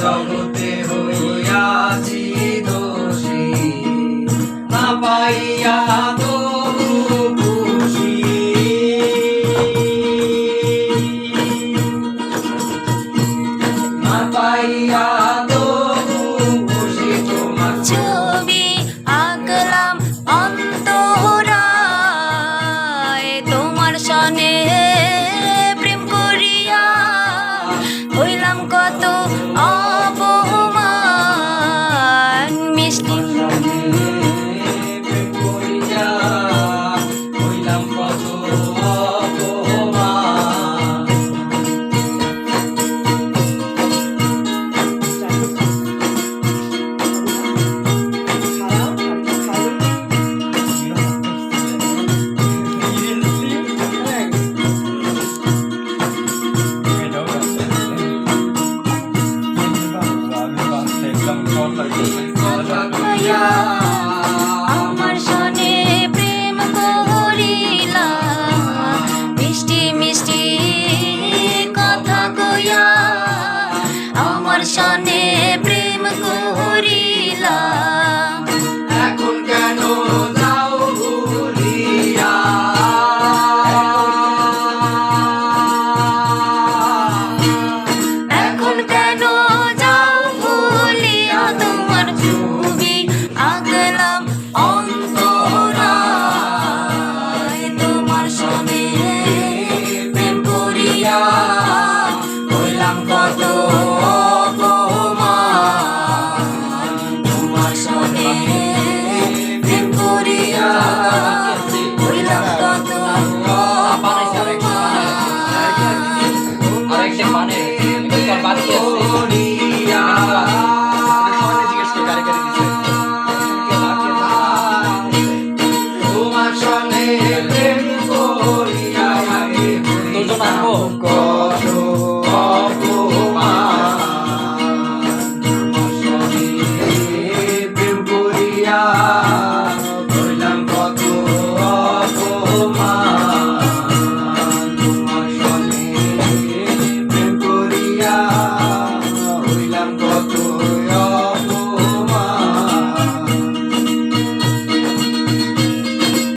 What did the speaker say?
জগতে হইয়াছি দোষী। না পাইয়া তোমার সনে হইয়া আসনে প্রেম করিয়া হইলাম কত তোমার my